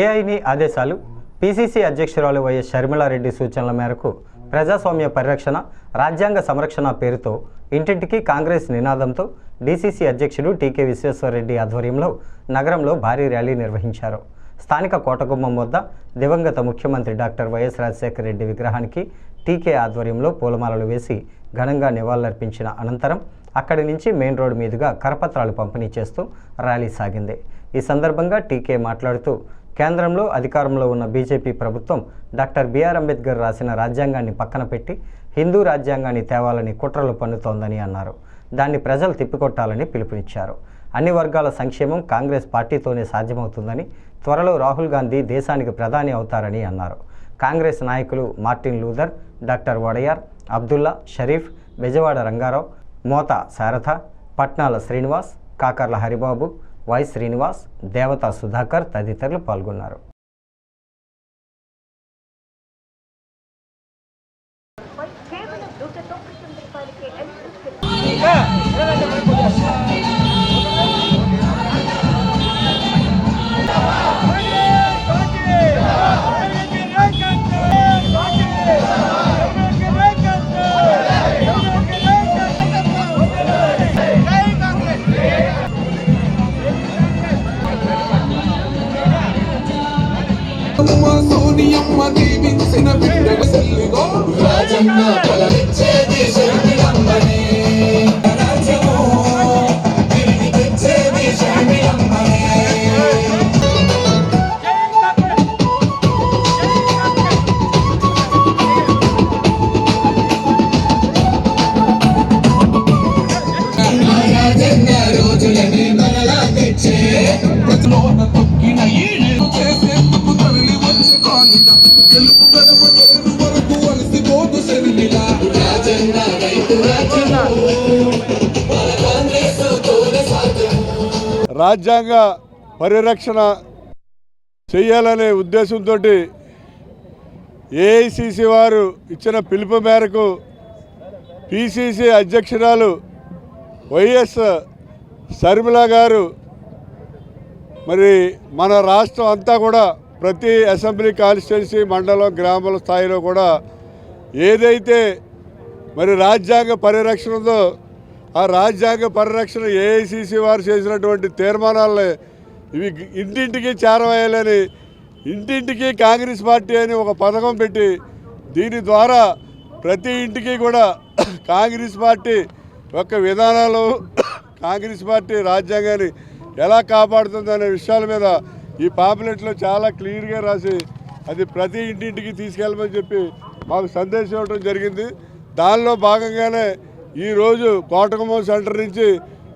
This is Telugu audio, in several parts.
ఏఐని ఆదేశాలు పిసిసి అధ్యక్షురాలు వైఎస్ షర్మిలారెడ్డి సూచనల మేరకు ప్రజాస్వామ్య పరిరక్షణ రాజ్యాంగ సంరక్షణ పేరుతో ఇంటింటికి కాంగ్రెస్ నినాదంతో డీసీసీ అధ్యక్షుడు టీకే విశ్వేశ్వరరెడ్డి ఆధ్వర్యంలో నగరంలో భారీ ర్యాలీ నిర్వహించారు. స్థానిక కోటగుమ్మం వద్ద దివంగత ముఖ్యమంత్రి డాక్టర్ వైఎస్ రాజశేఖర రెడ్డి విగ్రహానికి టీకే ఆధ్వర్యంలో పూలమాలలు వేసి ఘనంగా నివాళులర్పించిన అనంతరం అక్కడి నుంచి మెయిన్ రోడ్డు మీదుగా కరపత్రాలు పంపిణీ చేస్తూ ర్యాలీ సాగింది. ఈ సందర్భంగా టీకే మాట్లాడుతూ కేంద్రంలో అధికారంలో ఉన్న బీజేపీ ప్రభుత్వం డాక్టర్ బిఆర్ అంబేద్కర్ రాసిన రాజ్యాంగాన్ని పక్కన పెట్టి హిందూ రాజ్యాంగాన్ని తేవాలని కుట్రలు పన్నుతోందని అన్నారు. దాన్ని ప్రజలు తిప్పికొట్టాలని పిలుపునిచ్చారు. అన్ని వర్గాల సంక్షేమం కాంగ్రెస్ పార్టీతోనే సాధ్యమవుతుందని త్వరలో రాహుల్ గాంధీ దేశానికి ప్రధాని అవుతారని అన్నారు. కాంగ్రెస్ నాయకులు Martin Luther doctor Wodeyar Abdulla Sharif Bezawada Rangarao Mota Sharada Patnala Srinivas Kakarla Haribabu Y Srinivas Devata Sudhakar తదితరులు పాల్గొన్నారు. కేవలం నూట తొంభై తొమ్మిది రూపాయలకే సోనియమ్మ దీవించిన బిడ్డల తల్లిగో రాజన్న బలమిచ్చేది శర్మిలమ్మనే రాజన్న రోజులని మరలా తెచ్చే. తొక్కిన చేసేందుకు తరలి తెలుపు గడప తెలుగు వరకు అలసిపోదు శర్మిల రాజన్న రైతు రాజ్యము రాజ్యాంగ పరిరక్షణ చేయాలనే ఉద్దేశంతో ఏఐసిసి వారు ఇచ్చిన పిలుపు మేరకు పిసిసి అధ్యక్షురాలు వైఎస్ శర్మిల గారు మరి మన రాష్ట్రం అంతా కూడా ప్రతి అసెంబ్లీ కాన్స్టిట్యున్సీ మండలం గ్రామాల స్థాయిలో కూడా ఏదైతే మరి రాజ్యాంగ పరిరక్షణ ఉందో ఆ రాజ్యాంగ పరిరక్షణ ఏఐసిసి వారు చేసినటువంటి తీర్మానాలని ఇవి ఇంటింటికి చేరవేయాలని ఇంటింటికి కాంగ్రెస్ పార్టీ అని ఒక పథకం పెట్టి దీని ద్వారా ప్రతి ఇంటికి కూడా కాంగ్రెస్ పార్టీ యొక్క విధానాలు కాంగ్రెస్ పార్టీ రాజ్యాంగాన్ని ఎలా కాపాడుతుందనే విషయాల మీద ఈ పాంప్లెట్లో చాలా క్లియర్గా రాసి అది ప్రతి ఇంటింటికి తీసుకెళ్ళమని చెప్పి మాకు సందేశం ఇవ్వడం జరిగింది. దానిలో భాగంగానే ఈరోజు కోటకుమ్మం సెంటర్ నుంచి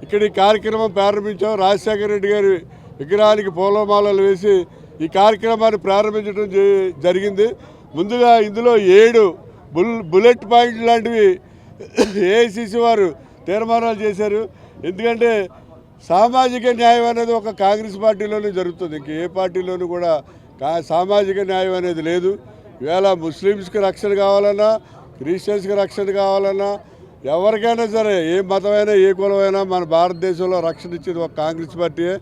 ఇక్కడ ఈ కార్యక్రమం ప్రారంభించాం. రాజశేఖర రెడ్డి గారి విగ్రహానికి పూలమాలలు వేసి ఈ కార్యక్రమాన్ని ప్రారంభించడం జ- జరిగింది. ముందుగా ఇందులో ఏడు బుల్ బుల్లెట్ పాయింట్ లాంటివి ఏఐసిసి వారు తీర్మానాలు చేశారు. ఎందుకంటే సామాజిక న్యాయం అనేది ఒక కాంగ్రెస్ పార్టీలోనే జరుగుతుంది. ఇంక ఏ పార్టీలోనూ కూడా కా సామాజిక న్యాయం అనేది లేదు. ఇవాళ ముస్లిమ్స్కి రక్షణ కావాలన్నా క్రిస్టియన్స్కి రక్షణ కావాలన్నా ఎవరికైనా సరే ఏ మతమైనా ఏ కులమైనా మన భారతదేశంలో రక్షణ ఇచ్చేది ఒక కాంగ్రెస్ పార్టీయే.